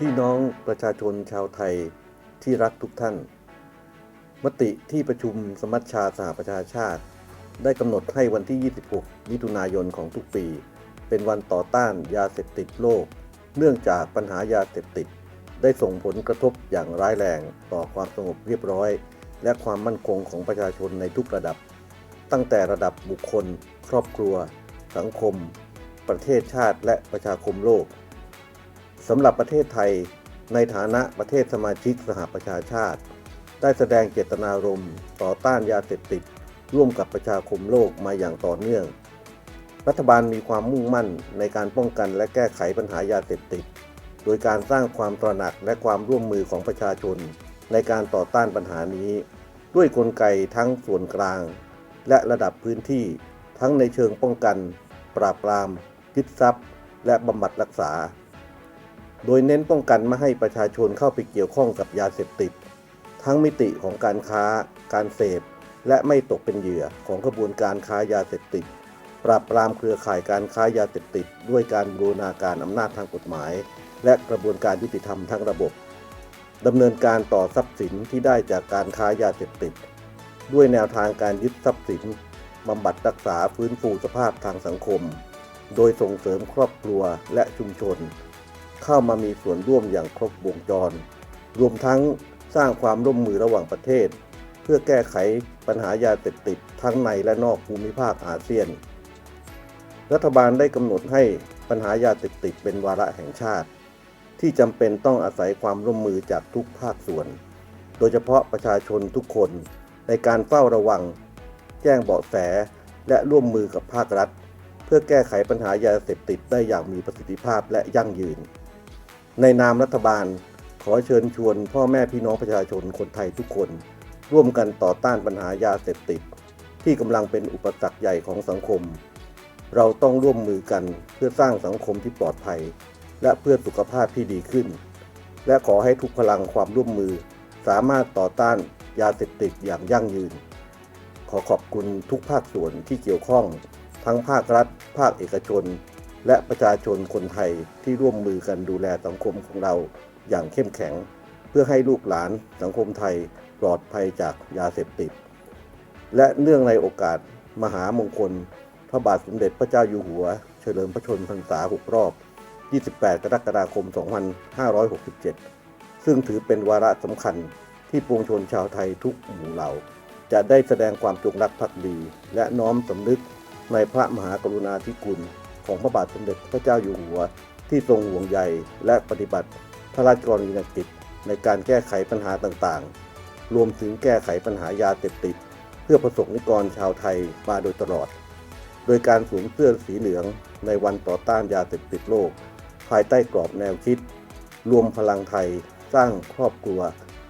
พี่น้องประชาชนชาวไทยที่รักทุกท่าน มติที่ประชุมสมัชชาสหประชาชาติ ได้กำหนดให้วันที่ 26 มิถุนายนของทุกปี เป็นวันต่อต้านยาเสพติดโลก เนื่องจากปัญหายาเสพติด ได้ส่งผลกระทบอย่างร้ายแรงต่อความสงบเรียบร้อย และความมั่นคงของประชาชนในทุกระดับ ตั้งแต่ระดับบุคคล ครอบครัว สังคม ประเทศชาติและประชาคมโลก สำหรับประเทศไทยในฐานะประเทศสมาชิกสหประชาชาติ ได้แสดงเจตนารมณ์ต่อต้านยาเสพติด ร่วมกับประชาคมโลกมาอย่างต่อเนื่อง รัฐบาลมีความมุ่งมั่นในการป้องกันและแก้ไขปัญหายาเสพติด โดยการสร้างความตระหนักและความร่วมมือของประชาชน ในการต่อต้านปัญหานี้ ด้วยกลไกทั้งส่วนกลาง และระดับพื้นที่ ทั้งในเชิงป้องกัน ปราบปรามยึดทรัพย์ และบำบัดรักษา โดยเน้นป้องกันไม่ให้ประชาชนเข้าไปเกี่ยวข้องกับยาเสพติด ทั้งมิติของการค้า การเสพ และไม่ตกเป็นเหยื่อของกระบวนการค้ายาเสพติด ปราบปรามเครือข่ายการค้ายาเสพติด ด้วยการบูรณาการอำนาจทางกฎหมาย และกระบวนการยุติธรรมทั้งระบบดำเนินการต่อทรัพย์สินที่ได้จากการค้ายาเสพติด ด้วยแนวทางการยึดทรัพย์สินบำบัดรักษาฟื้นฟูสภาพทางสังคม โดยส่งเสริมครอบครัวและชุมชน เข้ามามีส่วนร่วมอย่างครบวงจร รวมทั้งสร้างความร่วมมือระหว่างประเทศ เพื่อแก้ไขปัญหายาเสพติดทั้งในและนอกภูมิภาคอาเซียน รัฐบาลได้กำหนดให้ปัญหายาเสพติดเป็นวาระแห่งชาติ ที่จำเป็นต้องอาศัยความร่วมมือจากทุกภาคส่วน โดยเฉพาะประชาชนทุกคนในการเฝ้าระวัง แจ้งเบาะแส และร่วมมือกับภาครัฐ เพื่อแก้ไขปัญหายาเสพติดได้อย่างมีประสิทธิภาพและยั่งยืน ในนามรัฐบาล ขอเชิญชวนพ่อแม่พี่น้องประชาชนคนไทยทุกคน ร่วมกันต่อต้านปัญหายาเสพติด ที่กำลังเป็นอุปสรรคใหญ่ของสังคม เราต้องร่วมมือกันเพื่อสร้างสังคมที่ปลอดภัย และเพื่อสุขภาพที่ดีขึ้น และขอให้ทุกพลังความร่วมมือ สามารถต่อต้านยาเสพติดอย่างยั่งยืน ขอขอบคุณทุกภาคส่วนที่เกี่ยวข้อง ทั้งภาครัฐ ภาคเอกชน และประชาชนคนไทยที่ร่วมมือกันดูแลสังคมของเราอย่างเข้มแข็ง เพื่อให้ลูกหลานสังคมไทยปลอดภัยจากยาเสพติด และเนื่องในโอกาสมหามงคล พระบาทสมเด็จพระเจ้าอยู่หัว เฉลิมพระชนมพรรษา6รอบ 28 กรกฎาคม 2567 ซึ่งถือเป็นวาระสำคัญที่ปวงชนชาวไทยทุกหมู่เหล่า จะได้แสดงความจงรักภักดี และน้อมสำนึกในพระมหากรุณาธิคุณ ของพระบาทสมเด็จพระเจ้าอยู่หัว ที่ทรงห่วงใยและปฏิบัติพระราชกรณียกิจในการแก้ไขปัญหาต่างๆ รวมถึงแก้ไขปัญหายาเสพติด เพื่อประสบนิกรชาวไทยมาโดยตลอด โดยการสวมเสื้อสีเหลืองในวันต่อต้านยาเสพติดโลก ภายใต้กรอบแนวคิด รวมพลังไทยสร้างครอบครัว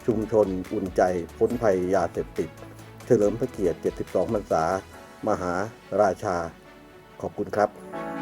ชุมชน อุ่นใจพ้นภัยยาเสพติด เฉลิมพระเกียรติ 72 พรรษา มหาราชา ขอบคุณครับ